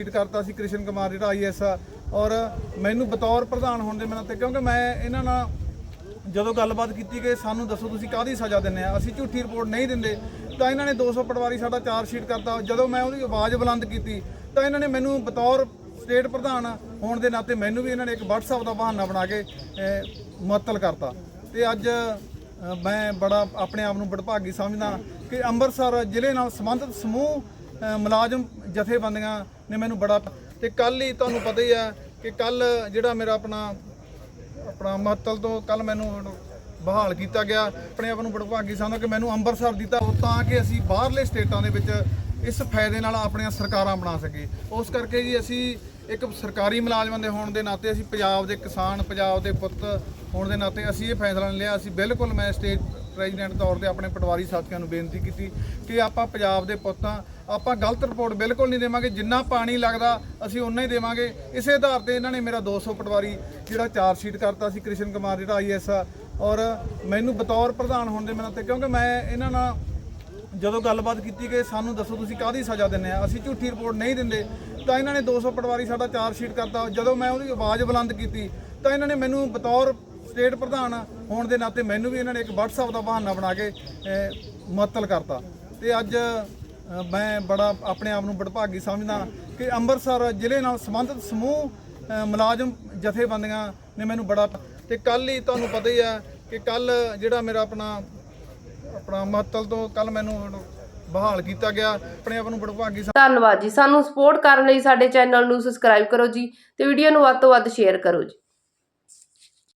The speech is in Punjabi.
ਟਵੀਟ ਕਰਤਾ ਸੀ ਕ੍ਰਿਸ਼ਨ ਕੁਮਾਰ, ਜਿਹੜਾ ਆਈਐਸ ਆ। ਔਰ ਮੈਨੂੰ ਬਤੌਰ ਪ੍ਰਧਾਨ ਹੋਣ ਦੇ ਮੈਨੂੰ ਤੇ, ਕਿਉਂਕਿ ਮੈਂ ਇਹਨਾਂ ਨਾਲ ਜਦੋਂ ਗੱਲਬਾਤ ਕੀਤੀ ਕਿ ਸਾਨੂੰ ਦੱਸੋ ਤੁਸੀਂ ਕਾਹਦੀ ਸਜ਼ਾ ਦਿੰਦੇ ਆ, ਅਸੀਂ ਝੂਠੀ ਰਿਪੋਰਟ ਨਹੀਂ ਦਿੰਦੇ, ਤਾਂ ਇਹਨਾਂ ਨੇ 200 ਪਟਵਾਰੀ ਸਾਡਾ ਚਾਰਜ ਸ਼ੀਟ ਕਰਤਾ। ਜਦੋਂ ਮੈਂ ਉਹਦੀ ਆਵਾਜ਼ ਬੁਲੰਦ ਕੀਤੀ, ਤਾਂ ਇਹਨਾਂ ਨੇ ਮੈਨੂੰ ਬਤੌਰ ਸਟੇਟ ਪ੍ਰਧਾਨ ਹੋਣ ਦੇ ਨਾਤੇ ਮੈਨੂੰ ਵੀ ਇਹਨਾਂ ਨੇ ਇੱਕ WhatsApp ਦਾ ਬਹਾਨਾ ਬਣਾ ਕੇ ਮੁਅੱਤਲ ਕਰਤਾ। ਤੇ ਅੱਜ ਮੈਂ ਬੜਾ ਆਪਣੇ ਆਪ ਨੂੰ ਬੜਭਾਗੀ ਸਮਝਦਾ ਕਿ ਅੰਮ੍ਰਿਤਸਰ ਜ਼ਿਲ੍ਹੇ ਨਾਲ ਸੰਬੰਧਿਤ ਸਮੂਹ ਮੁਲਾਜ਼ਮ ਜਥੇਬੰਦੀਆਂ ਨੇ ਮੈਨੂੰ ਬੜਾ ਤੇ ਕੱਲ ਹੀ ਤੁਹਾਨੂੰ ਪਤਾ ਹੀ ਹੈ ਕਿ ਕੱਲ ਜਿਹੜਾ ਮੇਰਾ ਆਪਣਾ ਆਪਣਾ ਮਹੱਤਲ ਤੋਂ ਕੱਲ ਮੈਨੂੰ ਬਹਾਲ ਕੀਤਾ ਗਿਆ, ਆਪਣੇ ਆਪ ਨੂੰ ਬੜਭਾਗੀ ਸਮਝਦਾ ਕਿ ਮੈਨੂੰ ਅੰਮ੍ਰਿਤਸਰ ਦਿੱਤਾ, ਉਹ ਤਾਂ ਕਿ ਅਸੀਂ ਬਾਹਰਲੇ ਸਟੇਟਾਂ ਦੇ ਵਿੱਚ ਇਸ ਫਾਇਦੇ ਨਾਲ ਆਪਣੀਆਂ ਸਰਕਾਰਾਂ ਬਣਾ ਸਕੀਏ। ਉਸ ਕਰਕੇ ਜੀ ਅਸੀਂ ਇੱਕ ਸਰਕਾਰੀ ਮੁਲਾਜ਼ਮਾਂ ਦੇ ਹੋਣ ਦੇ ਨਾਤੇ ਅਸੀਂ ਪੰਜਾਬ ਦੇ ਕਿਸਾਨ, ਪੰਜਾਬ ਦੇ ਪੁੱਤ ਹੋਣ ਦੇ ਨਾਤੇ ਅਸੀਂ ਇਹ ਫੈਸਲਾ ਲਿਆ, ਅਸੀਂ ਬਿਲਕੁਲ ਮੈਂ ਸਟੇਟ ਪ੍ਰੈਜ਼ੀਡੈਂਟ ਤੌਰ ਤੇ ਆਪਣੇ ਪਟਵਾਰੀ ਸਾਥੀਆਂ ਨੂੰ ਬੇਨਤੀ ਕੀਤੀ ਕਿ ਆਪਾਂ ਪੰਜਾਬ ਦੇ ਪੁੱਤਾਂ, ਆਪਾਂ ਗਲਤ ਰਿਪੋਰਟ ਬਿਲਕੁਲ ਨਹੀਂ ਦੇਵਾਂਗੇ, ਜਿੰਨਾ ਪਾਣੀ ਲੱਗਦਾ ਅਸੀਂ ਉਨਾ ਹੀ ਦੇਵਾਂਗੇ। ਇਸੇ ਆਧਾਰ ਤੇ ਇਹਨਾਂ ਨੇ ਮੇਰਾ 200 ਪਟਵਾਰੀ ਜਿਹੜਾ ਚਾਰਜ ਸ਼ੀਟ ਕਰਤਾ ਸੀ, ਕ੍ਰਿਸ਼ਨ ਕੁਮਾਰ ਜਿਹੜਾ ਆਈਐਸ ਆ। ਔਰ ਮੈਨੂੰ ਬਤੌਰ ਪ੍ਰਧਾਨ ਹੋਣ ਦੇ ਮੈਨੂੰ ਤੇ, ਕਿਉਂਕਿ ਮੈਂ ਇਹਨਾਂ ਨਾਲ ਜਦੋਂ ਗੱਲਬਾਤ ਕੀਤੀ ਕਿ ਸਾਨੂੰ ਦੱਸੋ ਤੁਸੀਂ ਕਾਹਦੀ ਸਜ਼ਾ ਦਿੰਦੇ ਆ, ਅਸੀਂ ਝੂਠੀ ਰਿਪੋਰਟ ਨਹੀਂ ਦਿੰਦੇ, ਤਾਂ ਇਹਨਾਂ ਨੇ 200 ਪਟਵਾਰੀ ਸਾਡਾ ਚਾਰਜ ਸ਼ੀਟ ਕਰਤਾ। ਜਦੋਂ ਮੈਂ ਉਹਦੀ ਆਵਾਜ਼ ਬੁਲੰਦ ਕੀਤੀ, ਤਾਂ ਇਹਨਾਂ ਨੇ ਮੈਨੂੰ ਬਤੌਰ ਸਟੇਟ ਪ੍ਰਧਾਨ ਹੋਣ ਦੇ ਨਾਤੇ ਮੈਨੂੰ ਵੀ ਇਹਨਾਂ ਨੇ ਇੱਕ WhatsApp ਦਾ ਬਹਾਨਾ ਬਣਾ ਕੇ ਅਹ, ਮੁਅੱਤਲ ਕਰਤਾ। ਤੇ ਅੱਜ ਮੈਂ ਬੜਾ ਆਪਣੇ ਆਪ ਨੂੰ ਬੜਭਾਗੀ ਸਮਝਦਾ ਕਿ ਅੰਮ੍ਰਿਤਸਰ ਜ਼ਿਲ੍ਹੇ ਨਾਲ ਸੰਬੰਧਿਤ ਸਮੂਹ ਮੁਲਾਜ਼ਮ ਜਥੇਬੰਦੀਆਂ ਨੇ ਮੈਨੂੰ ਬੜਾ ਤੇ ਕੱਲ ਹੀ ਤੁਹਾਨੂੰ ਪਤਾ ਹੀ ਹੈ ਕਿ ਕੱਲ ਜਿਹੜਾ ਮੇਰਾ ਆਪਣਾ ਆਪਣਾ ਮਹੱਤਲ ਤੋਂ ਕੱਲ ਮੈਨੂੰ ਬਹਾਲ ਕੀਤਾ ਗਿਆ। ਆਪਣੇ ਆਪ ਨੂੰ ਬੜਭਾਗੀ ਧੰਨਵਾਦ ਜੀ। ਸਾਨੂੰ ਸਪੋਰਟ ਕਰਨ ਲਈ ਸਾਡੇ ਚੈਨਲ ਨੂੰ ਸਬਸਕ੍ਰਾਈਬ ਕਰੋ ਜੀ ਤੇ ਵੀਡੀਓ ਨੂੰ ਵੱਧ ਤੋਂ ਵੱਧ ਸ਼ੇਅਰ ਕਰੋ ਜੀ।